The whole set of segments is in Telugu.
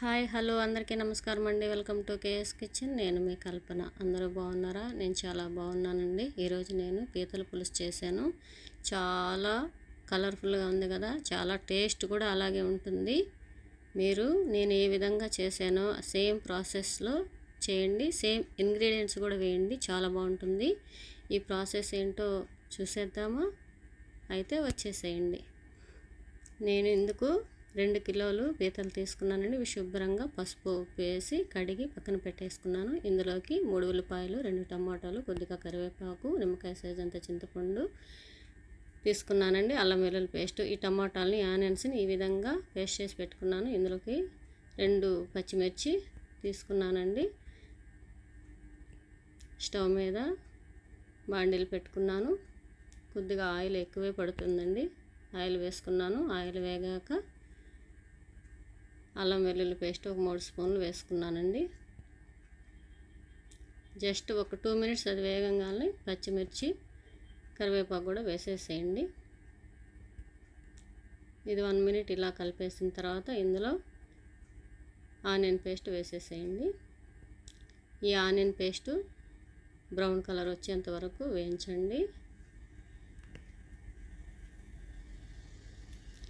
హాయ్ హలో అందరికీ నమస్కారం అండి. Welcome to KS kitchen. నేను మీ కల్పన. అందరూ బాగున్నారా? నేను చాలా బాగున్నానండి. ఈరోజు నేను పీతల పులుసు చేశాను. చాలా కలర్ఫుల్గా ఉంది కదా? చాలా టేస్ట్ కూడా అలాగే ఉంటుంది. మీరు నేను ఏ విధంగా చేశానో సేమ్ ప్రాసెస్లో చేయండి. సేమ్ ఇంగ్రీడియంట్స్ కూడా వేయండి. చాలా బాగుంటుంది. ఈ ప్రాసెస్ ఏంటో చూసేద్దామా? అయితే వచ్చేసేయండి. నేను ఇందుకు రెండు కిలోలు పీతలు తీసుకున్నానండి. ఇవి శుభ్రంగా పసుపు ఉప్పు వేసి కడిగి పక్కన పెట్టేసుకున్నాను. ఇందులోకి మూడు ఉల్లిపాయలు రెండు టమాటాలు కొద్దిగా కరివేపాకు నిమ్మకాయ సైజ్ అంత చింతపండు తీసుకున్నానండి. అల్లం వెల్లుల్లి పేస్ట్ ఈ టమాటాలని ఆనియన్స్ని ఈ విధంగా పేస్ట్ చేసి పెట్టుకున్నాను. ఇందులోకి రెండు పచ్చిమిర్చి తీసుకున్నానండి. స్టవ్ మీద బాండీలు పెట్టుకున్నాను. కొద్దిగా ఆయిల్ ఎక్కువే పడుతుందండి. ఆయిల్ వేసుకున్నాను. ఆయిల్ వేగాక అల్లం వెల్లుల్లి పేస్ట్ ఒక మూడు స్పూన్లు వేసుకున్నానండి. జస్ట్ ఒక టూ మినిట్స్ అది వేగంగానే పచ్చిమిర్చి కరివేపాకు కూడా వేసేసేయండి. ఇది వన్ మినిట్ ఇలా కలిపేసిన తర్వాత ఇందులో ఆనియన్ పేస్ట్ వేసేసేయండి. ఈ ఆనియన్ పేస్టు బ్రౌన్ కలర్ వచ్చేంత వరకు వేయించండి.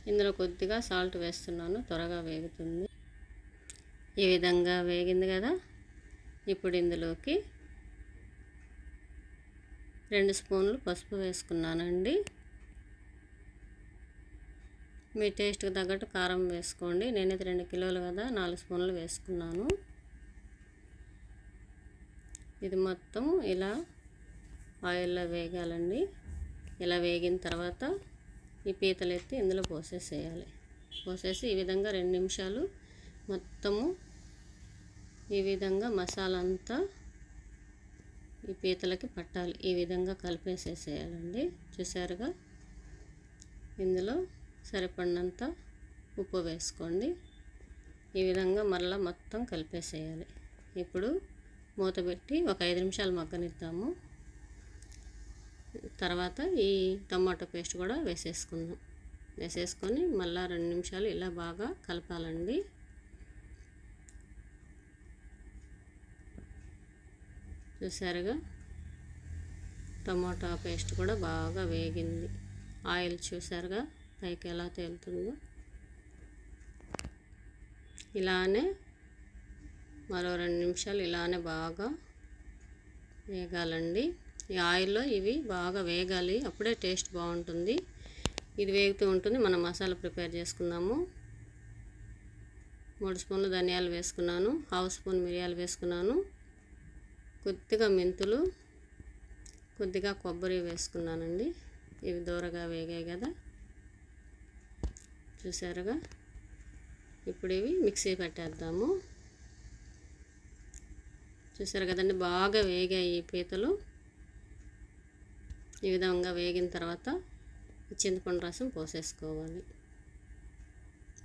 ఇందులో కొద్దిగా సాల్ట్ వేస్తున్నాను త్వరగా వేగుతుంది. ఈ విధంగా వేగింది కదా? ఇప్పుడు ఇందులోకి రెండు స్పూన్లు పసుపు వేసుకున్నానండి. మీ టేస్ట్కి తగ్గట్టు కారం వేసుకోండి. నేనైతే రెండు కిలోలు కదా నాలుగు స్పూన్లు వేసుకున్నాను. ఇది మొత్తం ఇలా ఆయిల్లో వేగాలండి. ఇలా వేగిన తర్వాత ఈ పీతలు ఎత్తి ఇందులో పోసేసేయాలి. పోసేసి ఈ విధంగా రెండు నిమిషాలు మొత్తము ఈ విధంగా మసాలా అంతా ఈ పీతలకి పట్టాలి. ఈ విధంగా కలిపేసేసేయాలండి. చూసారుగా? ఇందులో సరిపడినంత ఉప్పు వేసుకోండి. ఈ విధంగా మరలా మొత్తం కలిపేసేయాలి. ఇప్పుడు మూత పెట్టి ఒక ఐదు నిమిషాలు మగ్గనిద్దాము. తర్వాత ఈ టమాటో పేస్ట్ కూడా వేసేసుకుందాం. వేసేసుకొని మళ్ళీ రెండు నిమిషాలు ఇలా బాగా కలపాలండి. చూసారుగా? టమాటా పేస్ట్ కూడా బాగా వేగింది. ఆయిల్ చూసారుగా? పైకి ఎలా తేలుతుందో. ఇలానే మరో రెండు నిమిషాలు ఇలానే బాగా వేగాలండి. ఈ ఆయిల్లో ఇవి బాగా వేగాలి. అప్పుడే టేస్ట్ బాగుంటుంది. ఇది వేగుతూ ఉంటుంది. మనం మసాలా ప్రిపేర్ చేసుకుందాము. మూడు స్పూన్లు ధనియాలు వేసుకున్నాను. హాఫ్ స్పూన్ మిరియాలు వేసుకున్నాను. కొద్దిగా మెంతులు కొద్దిగా కొబ్బరి వేసుకున్నానండి. ఇవి దూరగా వేగాయి కదా. చూసారుగా? ఇప్పుడు ఇవి మిక్సీ పెట్టేద్దాము. చూసారు కదండి? బాగా వేగాయి ఈ పీతలు. ఈ విధంగా వేగిన తర్వాత చింతపండు రసం పోసేసుకోవాలి.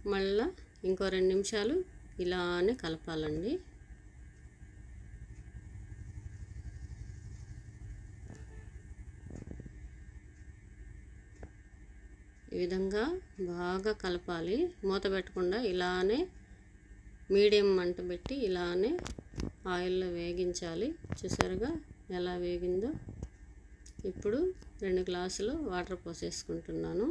మళ్ళా ఇంకో రెండు నిమిషాలు ఇలానే కలపాలండి. ఈ విధంగా బాగా కలపాలి. మూత పెట్టకుండా ఇలానే మీడియం మంట పెట్టి ఇలానే ఆయిల్లో వేగించాలి. చూసారుగా ఎలా వేగిందో? ఇప్పుడు రెండు గ్లాసులు వాటర్ పోసేసుకుంటున్నాను.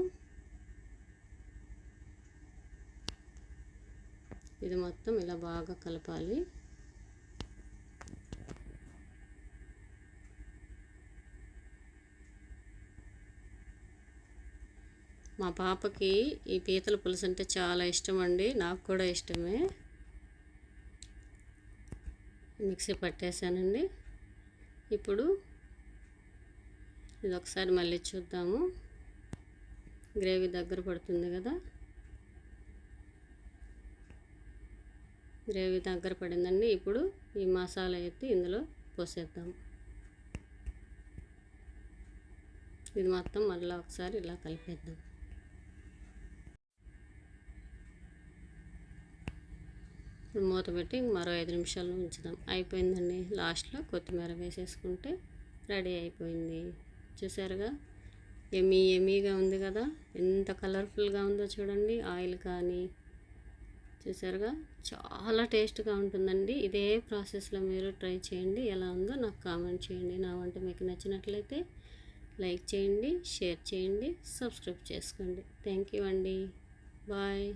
ఇది మొత్తం ఇలా బాగా కలపాలి. మా పాపకి ఈ పీతల పులుసు అంటే చాలా ఇష్టం అండి. నాకు కూడా ఇష్టమే. మిక్సీ పట్టేశానండి. ఇప్పుడు ఇది ఒకసారి మళ్ళీ చూద్దాము. గ్రేవీ దగ్గర పడుతుంది కదా? గ్రేవీ దగ్గర పడిందండి. ఇప్పుడు ఈ మసాలా ఎత్తి ఇందులో పోసేద్దాం. ఇది మొత్తం మళ్ళీ ఒకసారి ఇలా కలిపేద్దాం. ఇప్పుడు మూత పెట్టి మరో ఐదు నిమిషాలు ఉంచుదాం. అయిపోయిందండి లాస్ట్లో కొత్తిమీర వేసేసుకుంటే రెడీ అయిపోయింది. చూసారుగా ఎమీ ఎమీగా ఉంది కదా? ఎంత కలర్ఫుల్గా ఉందో చూడండి. ఆయిల్ కానీ చూసారుగా చాలా టేస్ట్గా ఉంటుందండి. ఇదే ప్రాసెస్లో మీరు ట్రై చేయండి. ఎలా ఉందో నాకు కామెంట్ చేయండి. నా వంట మీకు నచ్చినట్లయితే లైక్ చేయండి షేర్ చేయండి సబ్స్క్రైబ్ చేసుకోండి. థ్యాంక్ యూ అండి. బాయ్.